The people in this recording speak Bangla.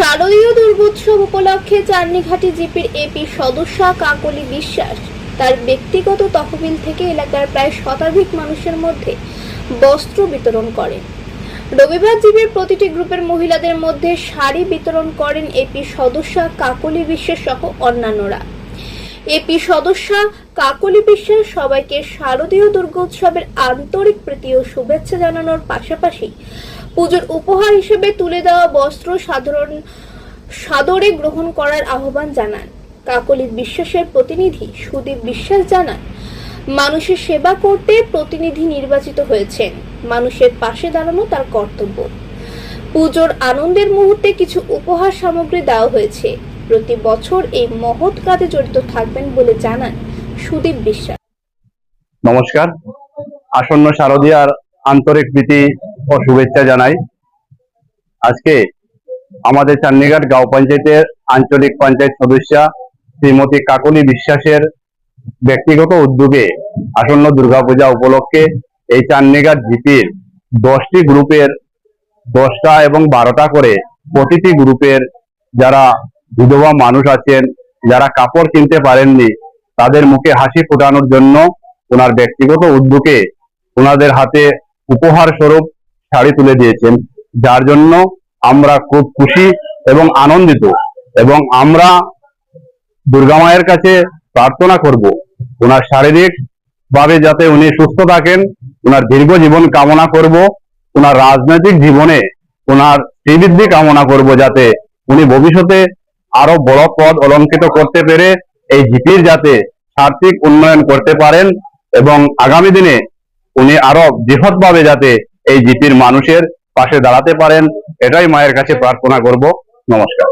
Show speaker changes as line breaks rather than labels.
শারদীয় দুর্গোৎসব উপলক্ষে চান্নিঘাটি জিপির এপি সদস্যা কাকলি বিশ্বাস তার ব্যক্তিগত তহবিল থেকে এলাকার প্রায় শতাধিক মানুষের মধ্যে বস্ত্র বিতরণ করেন। রবিবার জীবের প্রতিটি গ্রুপের মহিলাদের মধ্যে শাড়ি বিতরণ করেন এপি সদস্যা কাকলি বিশ্বাস সহ অন্যান্যরা। এপি সদস্যা কাকলি বিশ্বাস সবাইকে শারদীয় দুর্গোৎসবের আন্তরিক প্রীতি ও শুভেচ্ছা জানানোর পাশাপাশি পুজোর উপহার হিসেবে তুলে দেওয়া বস্ত্র সাধারণ সাদরে গ্রহণ করার আহ্বান জানান। কাকলি বিশ্বাসের প্রতিনিধি সুদীপ বিশ্বাস জানান, মানুষের সেবা করতে প্রতিনিধি নির্বাচিত হয়েছেন। মানুষের পাশে দাঁড়ানো তার কর্তব্য। পুজোর আনন্দের মুহূর্তে কিছু উপহার সামগ্রী দেওয়া হয়েছে। প্রতি বছর এই মহৎ কাজে জড়িত থাকবেন বলে জানান সুদীপ বিশ্বাস।
নমস্কার। আসন্ন শারদীয়ার আন্তরিক প্রীতি ও শুভেচ্ছা জানাই। আজকে আমাদের চান্নিঘাট গাঁও পঞ্চায়েতের আঞ্চলিক পঞ্চায়েত সদস্যা শ্রীমতী কাকলি বিশ্বাসের ব্যক্তিগত উদ্যোগে আসন্ন দুর্গাপূজা উপলক্ষে এই চান্নিঘাট জিপির দশটি গ্রুপের দশটা এবং বারোটা করে প্রতিটি গ্রুপের যারা বিধবা মানুষ আছেন, যারা কাপড় কিনতে পারেননি, তাদের মুখে হাসি ফোটানোর জন্য ওনার ব্যক্তিগত উদ্যোগে ওনাদের হাতে উপহার স্বরূপ শাড়ি তুলে দিয়েছেন। যার জন্য আমরা খুব খুশি এবং আনন্দিত এবং আমরা দুর্গা মায়ের কাছে প্রার্থনা করব ওনার শারীরিক ভাবে যাতে উনি সুস্থ থাকেন, ওনার দীর্ঘ জীবন কামনা করব, ওনার রাজনৈতিক জীবনে ওনার শ্রীবৃদ্ধি কামনা করব যাতে উনি ভবিষ্যতে আরও বড় পদ অলঙ্কিত করতে পেরে এই জিপির যাতে সার্থিক উন্নয়ন করতে পারেন এবং আগামী দিনে উনি আরও বৃহৎভাবে যাতে এই জিপির মানুষের পাশে দাঁড়াতে পারেন, এটাই মায়ের কাছে প্রার্থনা করব। নমস্কার।